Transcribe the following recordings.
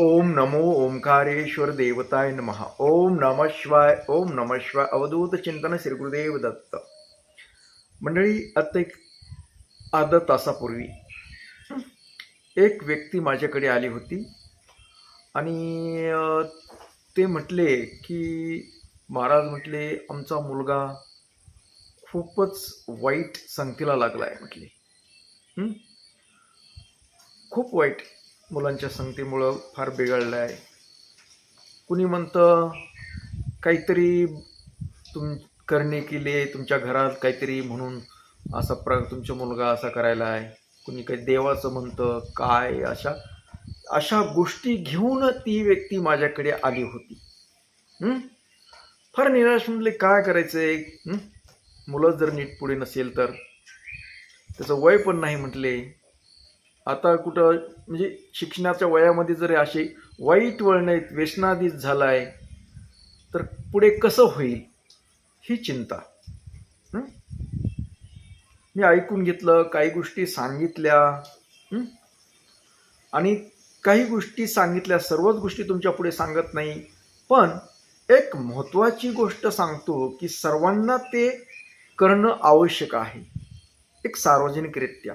ओम नमो ओंकारेश्वर देवताय नमः। ओम नम शिवाय ओम नम शिवाय अवधूत चिंतन श्री गुरुदेव दत्त। मंडळी आता एक अर्धा तासापूर्वी एक व्यक्ती माझ्याकडे आली होती आणि ते म्हटले की महाराज म्हटले आमचा मुलगा खूपच वाईट संगतीला लागला आहे म्हटले खूप वाईट. मुलांच्या संगतीमुळं फार बिघडलं आहे कुणी म्हणतं काहीतरी तुम करणे केले तुमच्या घरात काहीतरी म्हणून असा प्र तुमचा मुलगा असा करायला आहे. कुणी काही देवाचं म्हणतं काय? अशा अशा गोष्टी घेऊन ती व्यक्ती माझ्याकडे आली होती. फार निराश म्हटले काय करायचं आहे मुलं जर नीट पुढे नसेल तर. त्याचं वय पण नाही म्हटले. आता कुठं म्हणजे शिक्षणाच्या वयामध्ये जर असे वाईट वळण आहेत व्यसनाधीत झाला आहे तर पुढे कसं होईल ही चिंता. मी ऐकून घेतलं काही गोष्टी सांगितल्या. आणि काही गोष्टी सांगितल्या सर्वच गोष्टी तुमच्यापुढे सांगत नाही. पण एक महत्त्वाची गोष्ट सांगतो की सर्वांना ते करणं आवश्यक आहे. एक सार्वजनिकरित्या.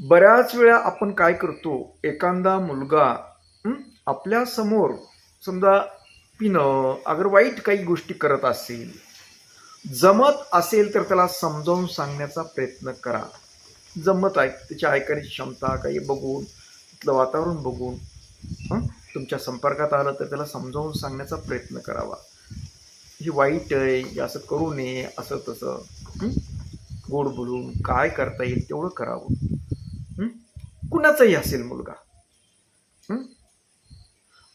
बऱ्याच वेळा आपण काय करतो एखादा मुलगा आपल्यासमोर आपल्यासमोर समजा पिणं अगर वाईट काही गोष्टी करत असेल जमत असेल तर त्याला समजावून सांगण्याचा प्रयत्न करा. जमत आहे त्याची ऐकण्याची क्षमता काही बघून तिथलं वातावरण बघून तुमच्या संपर्कात आलं तर त्याला समजावून सांगण्याचा प्रयत्न करावा. ही वाईट आहे हे असं करू नये असं तसं गोड बोलून काय करता येईल तेवढं करावं. कुणाचाही असेल मुलगा.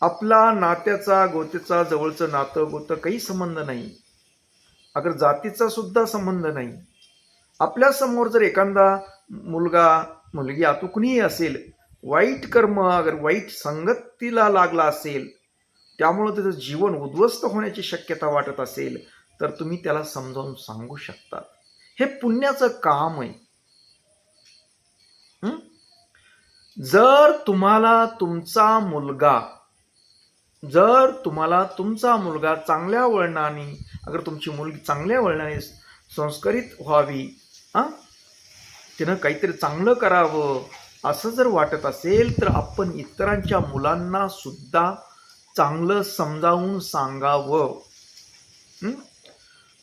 आपला नात्याचा गोत्याचा जवळचं नातं गोतं काही संबंध नाही. अगर जातीचा सुद्धा संबंध नाही. आपल्यासमोर जर एखादा मुलगा मुलगी आतू कुणीही असेल वाईट कर्म अगर वाईट संगतीला लागला असेल त्यामुळं त्याचं जीवन उद्ध्वस्त होण्याची शक्यता वाटत असेल तर तुम्ही त्याला समजावून सांगू शकता. हे पुण्याचं काम आहे. जर तुम्हाला तुमचा मुलगा जर तुम्हाला तुमचा मुलगा चांगल्या वळणाने अगर तुमची मुलगी चांगल्या वळणाने संस्कारित व्हावी हां? तिनं काहीतरी चांगलं करावं असं जर वाटत असेल तर आपण इतरांच्या मुलांना सुद्धा चांगलं समजावून सांगावं.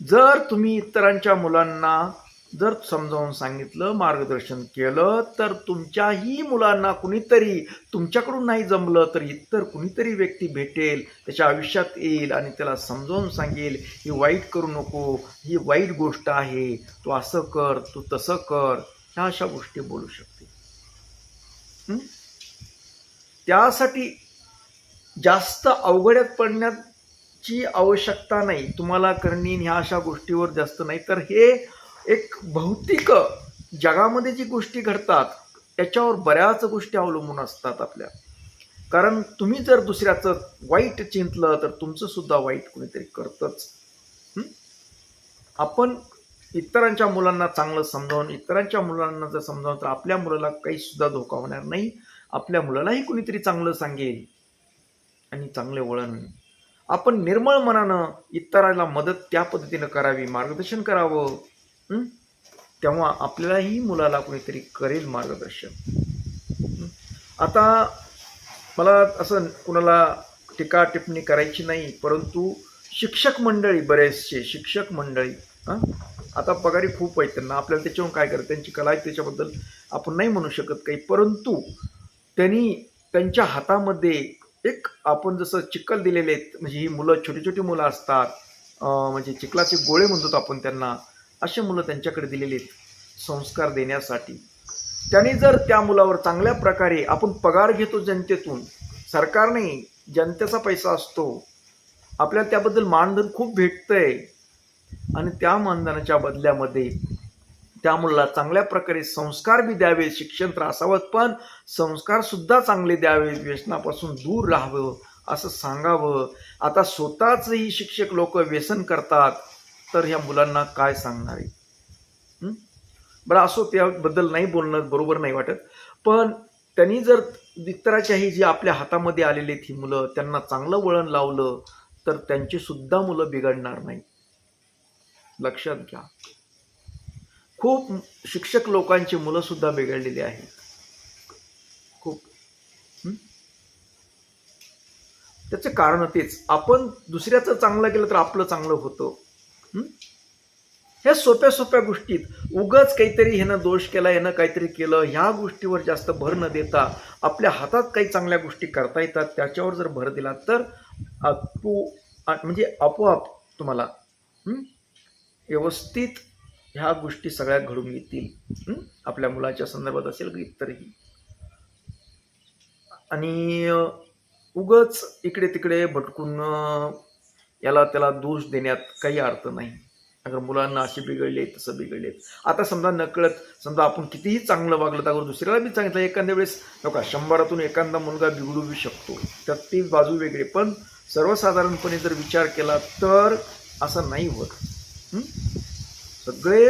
जर तुम्ही इतरांच्या मुलांना जर समजावून सांगितलं मार्गदर्शन केलं तर तुमच्याही मुलांना कुणीतरी तुमच्याकडून नाही जमलं तर इतर कुणीतरी व्यक्ती भेटेल त्याच्या आयुष्यात येईल आणि त्याला समजावून सांगेल ही वाईट करू नको ही वाईट गोष्ट आहे तू असं कर तू तसं कर. ह्या अशा गोष्टी बोलू शकते. त्यासाठी जास्त अवघड्यात पडण्याची आवश्यकता नाही. तुम्हाला करणी ह्या अशा गोष्टीवर जास्त नाही. तर हे एक भौतिक जगामध्ये जी गोष्टी घडतात त्याच्यावर बऱ्याच गोष्टी अवलंबून असतात आपल्या. कारण तुम्ही जर दुसऱ्याचं वाईट चिंतलं तर तुमचं सुद्धा वाईट कोणीतरी करतच. आपण इतरांच्या मुलांना चांगलं समजावून इतरांच्या मुलांना जर समजावून तर आपल्या मुलाला काही सुद्धा धोका होणार नाही. आपल्या मुलालाही कुणीतरी चांगलं सांगेल आणि चांगले वळण. आपण निर्मळ मनानं इतरांना मदत त्या पद्धतीनं करावी मार्गदर्शन करावं. तेव्हा आपल्यालाही मुलाला कोणीतरी करेल मार्गदर्शन. आता मला असं कुणाला टीका टिप्पणी करायची नाही परंतु शिक्षक मंडळी बरेचसे शिक्षक मंडळी आता पगारी खूप आहेत त्यांना. आपल्याला त्याच्यावर काय करत त्यांची कला आहे त्याच्याबद्दल आपण नाही म्हणू शकत काही. परंतु त्यांनी त्यांच्या हातामध्ये एक आपण जसं चिखल दिलेले आहेत म्हणजे ही मुलं छोटी छोटी मुलं असतात म्हणजे चिखलाचे गोळे म्हणतो आपण त्यांना असे मुलं त्यांच्याकडे दिलेले आहेत. संस्कार देण्यासाठी. त्यांनी जर त्या मुलावर चांगल्या प्रकारे आपण पगार घेतो जनतेतून सरकारने जनतेचा पैसा असतो. आपल्याला त्याबद्दल मानधन खूप भेटतंय. आणि त्या मानधनाच्या बदल्यामध्ये त्या मुलाला चांगल्या प्रकारे संस्कार बी द्यावे शिक्षण तर असावं पण संस्कारसुद्धा चांगले द्यावे व्यसनापासून दूर राहावं असं सांगावं. आता स्वतःचही शिक्षक लोक व्यसन करतात. तर ह्या मुलांना काय सांगणार आहे? बरं असो त्याबद्दल नाही बोलणं बरोबर नाही वाटत. पण त्यांनी जर मित्राच्याही जी आपल्या हातामध्ये आलेली आहेत ही मुलं त्यांना चांगलं वळण लावलं तर त्यांची सुद्धा मुलं बिघडणार नाही. लक्षात घ्या. खूप शिक्षक लोकांची मुलं सुद्धा बिघडलेली आहेत. खूप. त्याचं कारण तेच. आपण दुसऱ्याचं चांगलं केलं तर आपलं चांगलं होतं. ह्या सोप्या सोप्या गोष्टीत उगाच काहीतरी ह्यानं दोष केला ह्यानं काहीतरी केलं ह्या गोष्टीवर जास्त भर न देता आपल्या हातात काही चांगल्या गोष्टी करता येतात त्याच्यावर जर भर दिला तर आपू आ- म्हणजे आपोआप तुम्हाला व्यवस्थित ह्या गोष्टी सगळ्या घडून येतील आपल्या मुलाच्या संदर्भात असेल इतरही आणि उगच इकडे तिकडे भटकून याला त्याला दोष देण्यात काही अर्थ नाही. अगर मुलांना असे बिघडले तसं बिघडले. आता समजा नकळत समजा आपण कितीही चांगलं वागलं तर दुसऱ्याला बी सांगितलं एखाद्या वेळेस हो नका शंभरातून एखादा मुलगा बिघडू बी शकतो. तर ती बाजू वेगळी. पण सर्वसाधारणपणे जर विचार केला तर असं नाही होत. सगळे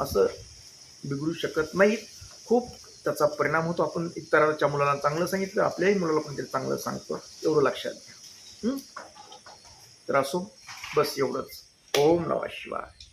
असं बिघडू शकत नाहीत. खूप त्याचा परिणाम होतो. आपण इतरांच्या मुलाला चांगलं सांगितलं आपल्याही मुलाला पण ते चांगलं सांगतो. एवढं लक्षात घ्या. तर असो बस एवढंच. ओम नमः शिवाय.